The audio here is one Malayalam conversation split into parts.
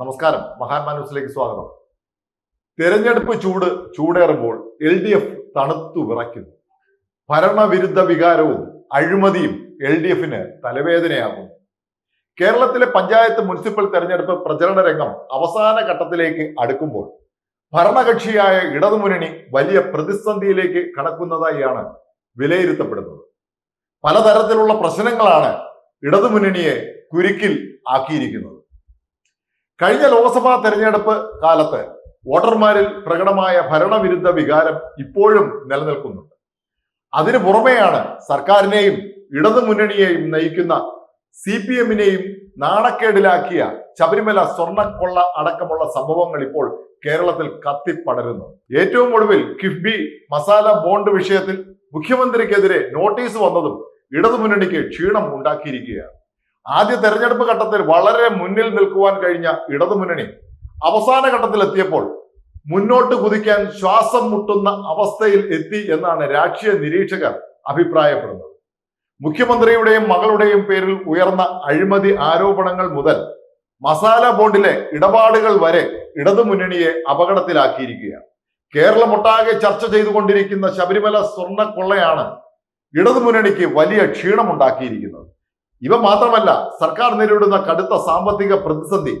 നമസ്കാരം. മഹാത്മാ ന്യൂസിലേക്ക് സ്വാഗതം. തെരഞ്ഞെടുപ്പ് ചൂട് ചൂടേറുമ്പോൾ എൽ ഡി എഫ് തണുത്തു വിറയ്ക്കുന്നു. ഭരണവിരുദ്ധ വികാരവും അഴിമതിയും എൽ ഡി എഫിന് തലവേദനയാകും കേരളത്തിലെ പഞ്ചായത്ത് മുനിസിപ്പൽ തെരഞ്ഞെടുപ്പ് പ്രചരണ രംഗം അവസാന ഘട്ടത്തിലേക്ക് അടുക്കുമ്പോൾ ഭരണകക്ഷിയായ ഇടതുമുന്നണി വലിയ പ്രതിസന്ധിയിലേക്ക് കടക്കുന്നതായാണ് വിലയിരുത്തപ്പെടുന്നത്. പലതരത്തിലുള്ള പ്രശ്നങ്ങളാണ് ഇടതുമുന്നണിയെ കുരുക്കിൽ ആക്കിയിരിക്കുന്നത്. കഴിഞ്ഞ ലോക്സഭാ തെരഞ്ഞെടുപ്പ് കാലത്ത് വോട്ടർമാരിൽ പ്രകടമായ ഭരണവിരുദ്ധ വികാരം ഇപ്പോഴും നിലനിൽക്കുന്നുണ്ട് അതിനു പുറമെയാണ് സർക്കാരിനെയും ഇടതുമുന്നണിയെയും നയിക്കുന്ന സി പി എമ്മിനെയും നാണക്കേടിലാക്കിയ ശബരിമല സ്വർണക്കൊള്ള അടക്കമുള്ള സംഭവങ്ങൾ ഇപ്പോൾ കേരളത്തിൽ കത്തിപ്പടരുന്നു. ഏറ്റവും ഒടുവിൽ കിഫ്ബി മസാല ബോണ്ട് വിഷയത്തിൽ മുഖ്യമന്ത്രിക്കെതിരെ നോട്ടീസ് വന്നതും ഇടതുമുന്നണിക്ക് ക്ഷീണം ഉണ്ടാക്കിയിരിക്കുകയാണ്. ആദ്യ തെരഞ്ഞെടുപ്പ് ഘട്ടത്തിൽ വളരെ മുന്നിൽ നിൽക്കുവാൻ കഴിഞ്ഞ ഇടതുമുന്നണി അവസാന ഘട്ടത്തിൽ എത്തിയപ്പോൾ മുന്നോട്ട് കുതിക്കാൻ ശ്വാസം മുട്ടുന്ന അവസ്ഥയിൽ എത്തി എന്നാണ് രാഷ്ട്രീയ നിരീക്ഷകർ അഭിപ്രായപ്പെടുന്നത്. മുഖ്യമന്ത്രിയുടെയും മകളുടെയും പേരിൽ ഉയർന്ന അഴിമതി ആരോപണങ്ങൾ മുതൽ മസാല ബോണ്ടിലെ ഇടപാടുകൾ വരെ ഇടതുമുന്നണിയെ അപകടത്തിലാക്കിയിരിക്കുകയാണ്. കേരളമൊട്ടാകെ ചർച്ച ചെയ്തുകൊണ്ടിരിക്കുന്ന ശബരിമല സ്വർണ കൊള്ളയാണ് ഇടതുമുന്നണിക്ക് വലിയ ക്ഷീണമുണ്ടാക്കിയിരിക്കുന്നത്. ഇവ മാത്രമല്ല സർക്കാർ നേരിടുന്ന കടുത്ത സാമ്പത്തിക പ്രതിസന്ധി.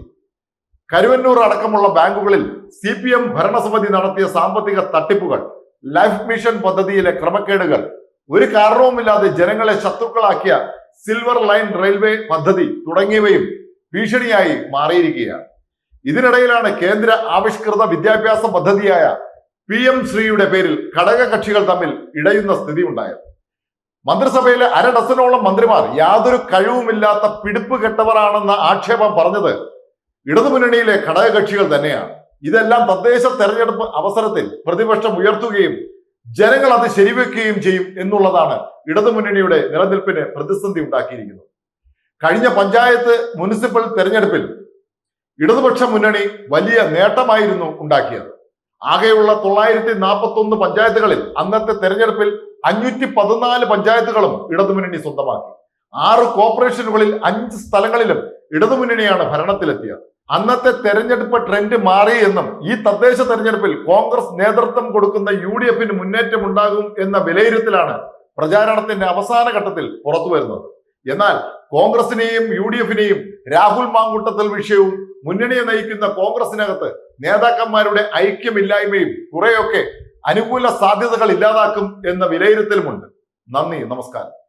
കരുവന്നൂർ അടക്കമുള്ള ബാങ്കുകളിൽ സി പി എം ഭരണസമിതി നടത്തിയ സാമ്പത്തിക തട്ടിപ്പുകൾ ലൈഫ് മിഷൻ പദ്ധതിയിലെ ക്രമക്കേടുകൾ ഒരു കാരണവുമില്ലാതെ ജനങ്ങളെ ശത്രുക്കളാക്കിയ സിൽവർ ലൈൻ റെയിൽവേ പദ്ധതി തുടങ്ങിയവയും ഭീഷണിയായി മാറിയിരിക്കുകയാണ്. ഇതിനിടയിലാണ് കേന്ദ്ര ആവിഷ്കൃത വിദ്യാഭ്യാസ പദ്ധതിയായ പി എം ശ്രീയുടെ പേരിൽ ഘടക കക്ഷികൾ തമ്മിൽ ഇടയുന്ന സ്ഥിതി ഉണ്ടായത് മന്ത്രിസഭയിലെ അര ഡസനോളം മന്ത്രിമാർ യാതൊരു കഴിവുമില്ലാത്ത പിടിപ്പ് കെട്ടവരാണെന്ന ആക്ഷേപം പറഞ്ഞത് ഇടതുമുന്നണിയിലെ ഘടകകക്ഷികൾ തന്നെയാണ്. ഇതെല്ലാം തദ്ദേശ തെരഞ്ഞെടുപ്പ് അവസരത്തിൽ പ്രതിപക്ഷം ഉയർത്തുകയും ജനങ്ങൾ അത് ശരിവെക്കുകയും ചെയ്യും എന്നുള്ളതാണ് ഇടതുമുന്നണിയുടെ നിലനിൽപ്പിന് പ്രതിസന്ധി ഉണ്ടാക്കിയിരിക്കുന്നത്. കഴിഞ്ഞ പഞ്ചായത്ത് മുനിസിപ്പൽ തെരഞ്ഞെടുപ്പിൽ ഇടതുപക്ഷ മുന്നണി വലിയ നേട്ടമായിരുന്നു ഉണ്ടാക്കിയത്. ആകെയുള്ള തൊള്ളായിരത്തി നാൽപ്പത്തി ഒന്ന് പഞ്ചായത്തുകളിൽ അന്നത്തെ തെരഞ്ഞെടുപ്പിൽ അഞ്ഞൂറ്റി പതിനാല് പഞ്ചായത്തുകളും ഇടതുമുന്നണി സ്വന്തമാക്കി. ആറ് കോർപ്പറേഷനുകളിൽ അഞ്ച് സ്ഥലങ്ങളിലും ഇടതുമുന്നണിയാണ് ഭരണത്തിലെത്തിയത്. അന്നത്തെ തെരഞ്ഞെടുപ്പ് ട്രെൻഡ് മാറി എന്നും ഈ തദ്ദേശ തെരഞ്ഞെടുപ്പിൽ കോൺഗ്രസ് നേതൃത്വം കൊടുക്കുന്ന യു ഡി എഫിന് മുന്നേറ്റം ഉണ്ടാകും എന്ന വിലയിരുത്തലാണ് പ്രചാരണത്തിന്റെ അവസാന ഘട്ടത്തിൽ പുറത്തു വരുന്നത്. എന്നാൽ കോൺഗ്രസിനെയും യു ഡി എഫിനെയും രാഹുൽ മാങ്കൂട്ടത്തിൽ വിഷയവും മുന്നണിയെ നയിക്കുന്ന കോൺഗ്രസിനകത്ത് നേതാക്കന്മാരുടെ ഐക്യമില്ലായ്മയും കുറെയൊക്കെ അനുകൂല സാധ്യതകൾ ഇല്ലാതാക്കും എന്ന വിലയിരുത്തലുമുണ്ട്. നന്ദി നമസ്കാരം.